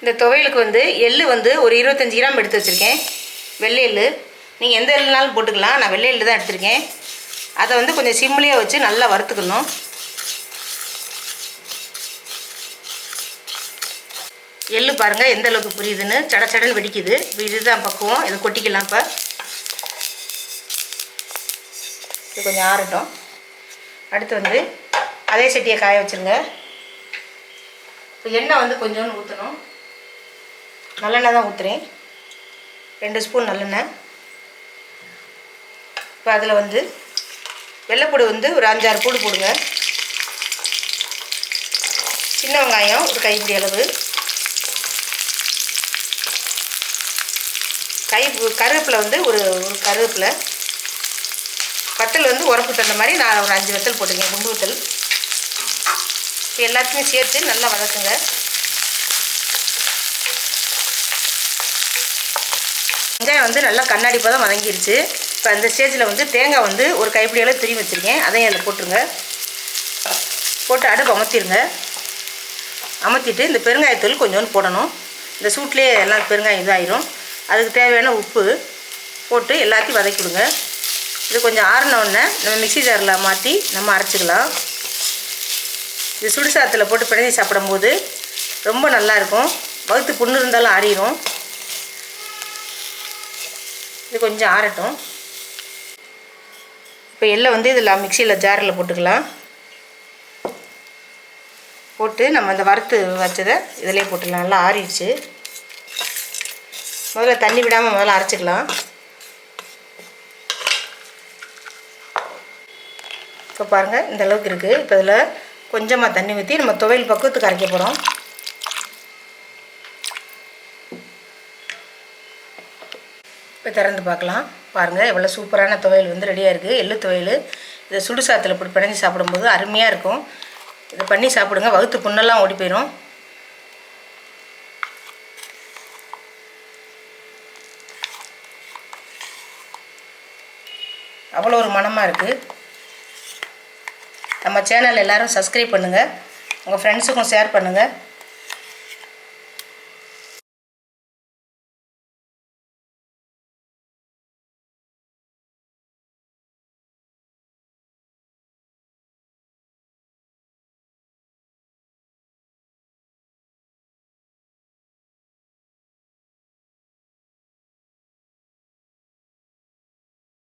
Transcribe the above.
இந்த துவையலுக்கு வந்து எள்ளு வந்து ஒரு இருபத்தஞ்சி கிராம் எடுத்து வச்சுருக்கேன். வெள்ளை எள்ளு. நீங்கள் எந்த எள்ளுனாலும் போட்டுக்கலாம். நான் வெள்ளை எள்ளு தான் எடுத்திருக்கேன். அதை வந்து கொஞ்சம் சிம்லேயே வச்சு நல்லா வறுத்துக்கணும். எள்ளு பாருங்கள் எந்த அளவுக்கு புரியுதுன்னு. சட சடன்னு வெடிக்குது. இப்போ இதுதான் பக்குவம். இதை கொட்டிக்கலாம் இப்போ. இது கொஞ்சம் ஆறட்டும். அடுத்து வந்து அதே சட்டியை காய வச்சுருங்க. இப்போ எண்ணெய் வந்து கொஞ்சோண்டு ஊற்றணும் நல்லெண்ணெய் தான் ஊற்றுறேன் ரெண்டு ஸ்பூன் நல்லெண்ணெய். இப்போ அதில் வந்து வெள்ளைப்பூடு வந்து ஒரு அஞ்சாறு பூடு போடுங்க. சின்ன வெங்காயம் ஒரு கைப்பிடி அளவு. கை கருவேப்பில் வந்து ஒரு ஒரு கருவேப்பில். வத்தல் வந்து உரப்பு தகுந்த மாதிரி நான் ஒரு அஞ்சு வத்தல் போட்டுக்கேன் குண்டு வத்தல். இப்போ எல்லாத்தையுமே சேர்த்து நல்லா வதக்குங்க. வெங்காயம் வந்து நல்லா கண்ணாடி பதம் வதங்கிருச்சு. இப்போ அந்த ஸ்டேஜில் வந்து தேங்காய் வந்து ஒரு கைப்பிடி திரும்பி வச்சுருக்கேன். அதையும் அதில் போட்டுருங்க. போட்டு அடுப்பு அமர்த்திடுங்க அமர்த்திட்டு இந்த பெருங்காயத்தூள் கொஞ்சோண்டு போடணும். இந்த சூட்லேயே எல்லாம் பெருங்காயம் இதாயிரும். அதுக்கு தேவையான உப்பு போட்டு எல்லாத்தையும் வதக்கி விடுங்க. இது கொஞ்சம் ஆறினோடனே நம்ம மிக்ஸி ஜாரில் மாற்றி நம்ம அரைச்சிக்கலாம். இது சுடுசாதத்தில் போட்டு பிணைஞ்சி சாப்பிடும்போது ரொம்ப நல்லாயிருக்கும் வகுத்து புண்ணு இருந்தாலும் ஆறிடும் இது கொஞ்சம் ஆறட்டும். இப்போ எல்லாம் வந்து இதில் மிக்சியில் ஜாரில் போட்டுக்கலாம். போட்டு நம்ம இந்த வறுத்து வச்சதை இதிலே போட்டுக்கலாம். நல்லா ஆறிடுச்சு. முதல்ல தண்ணி விடாமல் முதல்ல அரைச்சிக்கலாம். இப்போ பாருங்கள் இந்த அளவுக்கு இருக்குது இப்போ இதில் கொஞ்சமாக தண்ணி ஊற்றி நம்ம துவையல் பக்குவத்துக்கு அரைக்க போகிறோம் இப்போ திறந்து பார்க்கலாம். பாருங்கள் எவ்வளோ சூப்பரான துவையல் வந்து ரெடியாக இருக்குது எள்ளு துவையல். இதை சுடு சாத்தில் இப்படி பிணைஞ்சு சாப்பிடும்போது அருமையாக இருக்கும். இதை பண்ணி சாப்பிடுங்க. வகுத்து புண்ணெல்லாம் ஓடி போயிடும் அவ்வளோ ஒரு மனமாக இருக்குது நம்ம சேனல் எல்லோரும் சப்ஸ்கிரைப் பண்ணுங்கள் உங்கள் ஃப்ரெண்ட்ஸுக்கும் ஷேர் பண்ணுங்கள்